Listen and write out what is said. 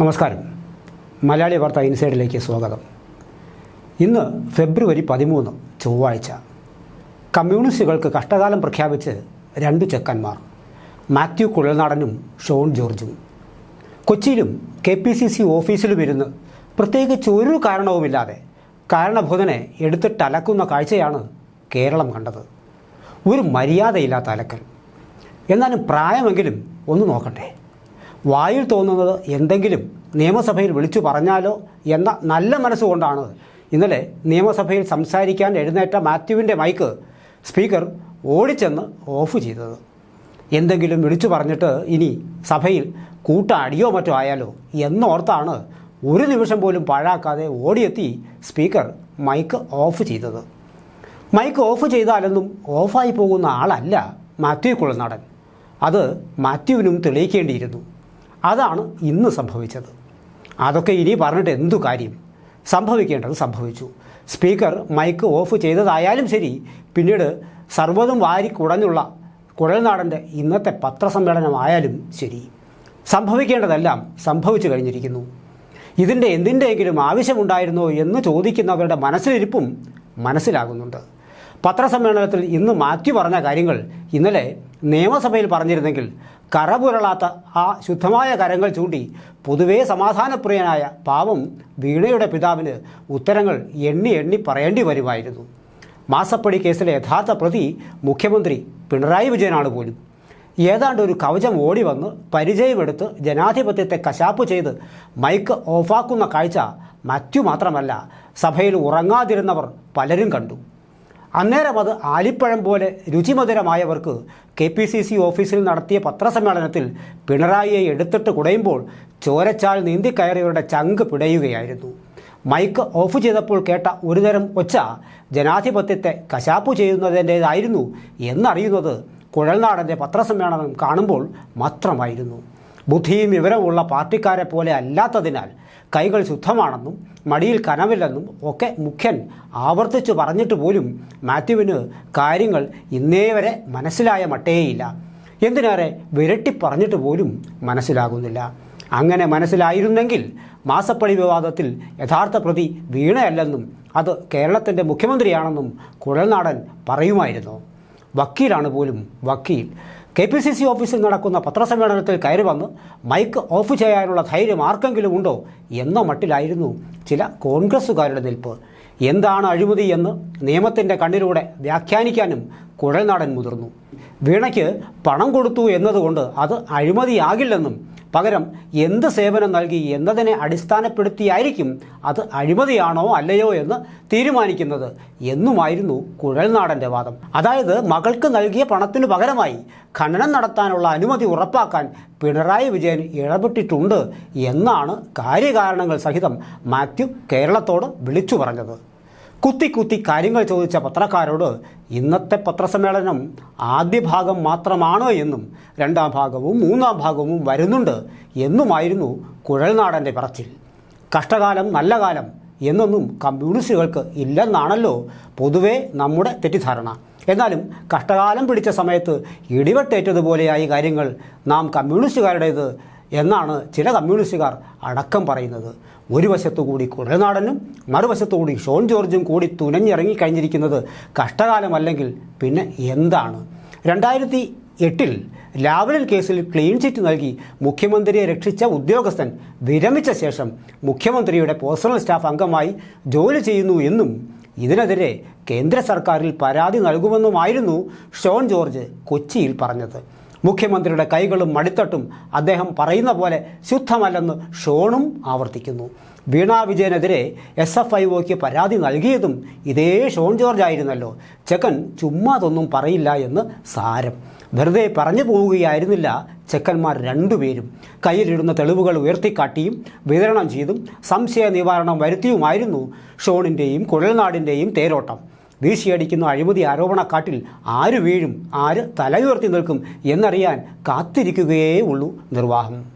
നമസ്കാരം. മലയാളി വാർത്ത ഇൻസൈഡിലേക്ക് സ്വാഗതം. ഇന്ന് ഫെബ്രുവരി പതിമൂന്ന് ചൊവ്വാഴ്ച. കമ്മ്യൂണിസ്റ്റുകൾക്ക് കഷ്ടകാലം പ്രഖ്യാപിച്ച് രണ്ട് ചെക്കന്മാർ മാത്യു കുഴൽനാടനും ഷോൺ ജോർജും. കൊച്ചിയിലും കെ പി സി സി ഓഫീസിലും ഇരുന്ന് പ്രത്യേകിച്ച് ഒരു കാരണവുമില്ലാതെ കാരണബോധനെ എടുത്തിട്ടലക്കുന്ന കാഴ്ചയാണ് കേരളം കണ്ടത്. ഒരു മര്യാദയില്ലാത്ത അലക്കൽ. എന്നാലും പ്രായമെങ്കിലും ഒന്ന് നോക്കട്ടെ. വായിൽ തോന്നുന്നത് എന്തെങ്കിലും നിയമസഭയിൽ വിളിച്ചു പറഞ്ഞാലോ എന്ന നല്ല മനസ്സുകൊണ്ടാണ്. ഇന്നലെ നിയമസഭയിൽ സംസാരിക്കാൻ എഴുന്നേറ്റ മാത്യുവിന്റെ മൈക്ക് സ്പീക്കർ ഓടിച്ചെന്ന് ഓഫ് ചെയ്തത്. എന്തെങ്കിലും വിളിച്ചു പറഞ്ഞിട്ട് ഇനി സഭയിൽ കൂട്ടാടിയോ മറ്റോ ആയാലോ എന്നോർത്താണ് ഒരു നിമിഷം പോലും പാഴാക്കാതെ ഓടിയെത്തി സ്പീക്കർ മൈക്ക് ഓഫ് ചെയ്തത്. മൈക്ക് ഓഫ് ചെയ്താലൊന്നും ഓഫായി പോകുന്ന ആളല്ല മാത്യു കുളനാടൻ അത് മാത്യുവിനും തെളിയിക്കേണ്ടിയിരുന്നു. അതാണ് ഇന്ന് സംഭവിച്ചത്. അതൊക്കെ ഇനി പറഞ്ഞിട്ട് എന്തു കാര്യം? സംഭവിക്കേണ്ടത് സംഭവിച്ചു. സ്പീക്കർ മൈക്ക് ഓഫ് ചെയ്തതായാലും ശരി പിന്നീട് സർവതും വാരി കുടഞ്ഞുള്ള കുഴൽനാടന്റെ ഇന്നത്തെ പത്രസമ്മേളനമായാലും ശരി. സംഭവിക്കേണ്ടതെല്ലാം സംഭവിച്ചു കഴിഞ്ഞിരിക്കുന്നു. ഇതിന്റെ എന്തിന്റെയെങ്കിലും ആവശ്യമുണ്ടായിരുന്നോ എന്ന് ചോദിക്കുന്നവരുടെ മനസ്സിലിരിപ്പും മനസ്സിലാകുന്നുണ്ട്. പത്രസമ്മേളനത്തിൽ ഇന്ന് മാറ്റി പറഞ്ഞ കാര്യങ്ങൾ ഇന്നലെ നിയമസഭയിൽ പറഞ്ഞിരുന്നെങ്കിൽ കറപുരളാത്ത ആ ശുദ്ധമായ കരങ്ങൾ ചൂണ്ടി പൊതുവേ സമാധാനപ്രിയനായ പാവം വീണയുടെ പിതാവിന് ഉത്തരങ്ങൾ എണ്ണി എണ്ണി പറയേണ്ടി വരുമായിരുന്നു. മാസപ്പടി കേസിലെ യഥാർത്ഥ പ്രതി മുഖ്യമന്ത്രി പിണറായി വിജയനാണ് പോലും. ഏതാണ്ട് ഒരു കവചം ഓടി വന്ന് പരിചയമെടുത്ത് ജനാധിപത്യത്തെ കശാപ്പ് ചെയ്ത് മൈക്ക് ഓഫാക്കുന്ന കാഴ്ച മറ്റു മാത്രമല്ല സഭയിൽ ഉറങ്ങാതിരുന്നവർ പലരും കണ്ടു. അന്നേരം അത് ആലിപ്പഴം പോലെ രുചിമധുരമായവർക്ക് കെ പി സി സി ഓഫീസിൽ നടത്തിയ പത്രസമ്മേളനത്തിൽ പിണറായിയെ എടുത്തിട്ട് കുടയുമ്പോൾ ചോരച്ചാൽ നീന്തി കയറിയവരുടെ ചങ്ക് പിടയുകയായിരുന്നു. മൈക്ക് ഓഫ് ചെയ്തപ്പോൾ കേട്ട ഒരുതരം ഒച്ച ജനാധിപത്യത്തെ കശാപ്പു ചെയ്യുന്നതിന്റേതായിരുന്നു എന്നറിയുന്നത് കുഴൽനാടന്റെ പത്രസമ്മേളനം കാണുമ്പോൾ മാത്രമായിരുന്നു. ബുദ്ധിയും വിവരമുള്ള പാർട്ടിക്കാരെ പോലെ അല്ലാത്തതിനാൽ കൈകൾ ശുദ്ധമാണെന്നും മടിയിൽ കനവില്ലെന്നും ഒക്കെ മുഖ്യൻ ആവർത്തിച്ചു പറഞ്ഞിട്ട് പോലും മാത്യുവിന് കാര്യങ്ങൾ ഇന്നേ വരെ മനസ്സിലായ മട്ടേയില്ല. എന്തിനേറെ വിരട്ടി പറഞ്ഞിട്ട് പോലും മനസ്സിലാകുന്നില്ല. അങ്ങനെ മനസ്സിലായിരുന്നെങ്കിൽ മാസപ്പടി വിവാദത്തിൽ യഥാർത്ഥ പ്രതി വീണയല്ലെന്നും അത് കേരളത്തിന്റെ മുഖ്യമന്ത്രിയാണെന്നും കുഴൽനാടൻ പറയുമായിരുന്നു. വക്കീലാണ് പോലും വക്കീൽ. കെ പി സി സി ഓഫീസിൽ നടക്കുന്ന പത്രസമ്മേളനത്തിൽ കയറി വന്ന് മൈക്ക് ഓഫ് ചെയ്യാനുള്ള ധൈര്യം ആർക്കെങ്കിലും ഉണ്ടോ എന്ന മട്ടിലായിരുന്നു ചില കോൺഗ്രസ്സുകാരുടെ നിൽപ്പ്. എന്താണ് അഴിമതി എന്ന് നിയമത്തിന്റെ കണ്ണിലൂടെ വ്യാഖ്യാനിക്കാനും കുഴൽനാടൻ മുതിർന്നു. വീണയ്ക്ക് പണം കൊടുത്തു എന്നതുകൊണ്ട് അത് അഴിമതിയാകില്ലെന്നും പകരം എന്ത് സേവനം നൽകി എന്നതിനെ അടിസ്ഥാനപ്പെടുത്തിയായിരിക്കും അത് അഴിമതിയാണോ അല്ലയോ എന്ന് തീരുമാനിക്കുന്നത് എന്നുമായിരുന്നു കുഴൽനാടന്റെ വാദം. അതായത് മകൾക്ക് നൽകിയ പണത്തിനു പകരമായി ഖനനം നടത്താനുള്ള അനുമതി ഉറപ്പാക്കാൻ പിണറായി വിജയൻ ഇടപെട്ടിട്ടുണ്ട് എന്നാണ് കാര്യകാരണങ്ങൾ സഹിതം മാത്യു കേരളത്തോട് വിളിച്ചു പറഞ്ഞത്. കുത്തി കുത്തി കാര്യങ്ങൾ ചോദിച്ച പത്രക്കാരോട് ഇന്നത്തെ പത്രസമ്മേളനം ആദ്യ ഭാഗം മാത്രമാണ് എന്നും രണ്ടാം ഭാഗവും മൂന്നാം ഭാഗവും വരുന്നുണ്ട് എന്നുമായിരുന്നു കുഴൽനാടന്റെ പറച്ചിൽ. കഷ്ടകാലം നല്ല കാലം എന്നൊന്നും കമ്മ്യൂണിസ്റ്റുകൾക്ക് ഇല്ലെന്നാണല്ലോ പൊതുവെ നമ്മുടെ തെറ്റിദ്ധാരണ. എന്നാലും കഷ്ടകാലം പിടിച്ച സമയത്ത് ഇടിവെട്ടേറ്റതുപോലെയായി കാര്യങ്ങൾ നാം കമ്മ്യൂണിസ്റ്റുകാരുടേത് എന്നാണ് ചില കമ്മ്യൂണിസ്റ്റുകാർ അടക്കം പറയുന്നത്. ഒരു വശത്തു കൂടി കുഴൽനാടനും മറുവശത്തുകൂടി ഷോൺ ജോർജും കൂടി തുനഞ്ഞിറങ്ങിക്കഴിഞ്ഞിരിക്കുന്നത് കഷ്ടകാലമല്ലെങ്കിൽ പിന്നെ എന്താണ്? രണ്ടായിരത്തി എട്ടിൽ ലാവലിൽ കേസിൽ ക്ലീൻ ചിറ്റ് നൽകി മുഖ്യമന്ത്രിയെ രക്ഷിച്ച ഉദ്യോഗസ്ഥൻ വിരമിച്ച ശേഷം മുഖ്യമന്ത്രിയുടെ പേഴ്സണൽ സ്റ്റാഫ് അംഗമായി ജോലി ചെയ്യുന്നു എന്നും ഇതിനെതിരെ കേന്ദ്ര സർക്കാരിൽ പരാതി നൽകുമെന്നുമായിരുന്നു ഷോൺ ജോർജ് കൊച്ചിയിൽ പറഞ്ഞത്. മുഖ്യമന്ത്രിയുടെ കൈകളും മടിത്തട്ടും അദ്ദേഹം പറയുന്ന പോലെ ശുദ്ധമല്ലെന്ന് ഷോണും ആവർത്തിക്കുന്നു. വീണ വിജയനെതിരെ എസ് എഫ് ഐ ഒക്ക് പരാതി നൽകിയതും ഇതേ ഷോൺ ജോർജ് ആയിരുന്നല്ലോ. ചെക്കൻ ചുമ്മാതൊന്നും പറയില്ല എന്ന് സാരം. വെറുതെ പറഞ്ഞു പോവുകയായിരുന്നില്ല ചെക്കന്മാർ രണ്ടുപേരും. കയ്യിലിടുന്ന തെളിവുകൾ ഉയർത്തിക്കാട്ടിയും വിതരണം ചെയ്തും സംശയ നിവാരണം വരുത്തിയുമായിരുന്നു ഷോണിന്റെയും കുഴൽനാടിന്റെയും തേരോട്ടം. വീശിയടിക്കുന്ന അഴിമതി ആരോപണക്കാട്ടിൽ ആര് വീഴും ആര് തലയുയർത്തി നിൽക്കും എന്നറിയാൻ കാത്തിരിക്കുകയേ ഉള്ളൂ നിർവാഹം.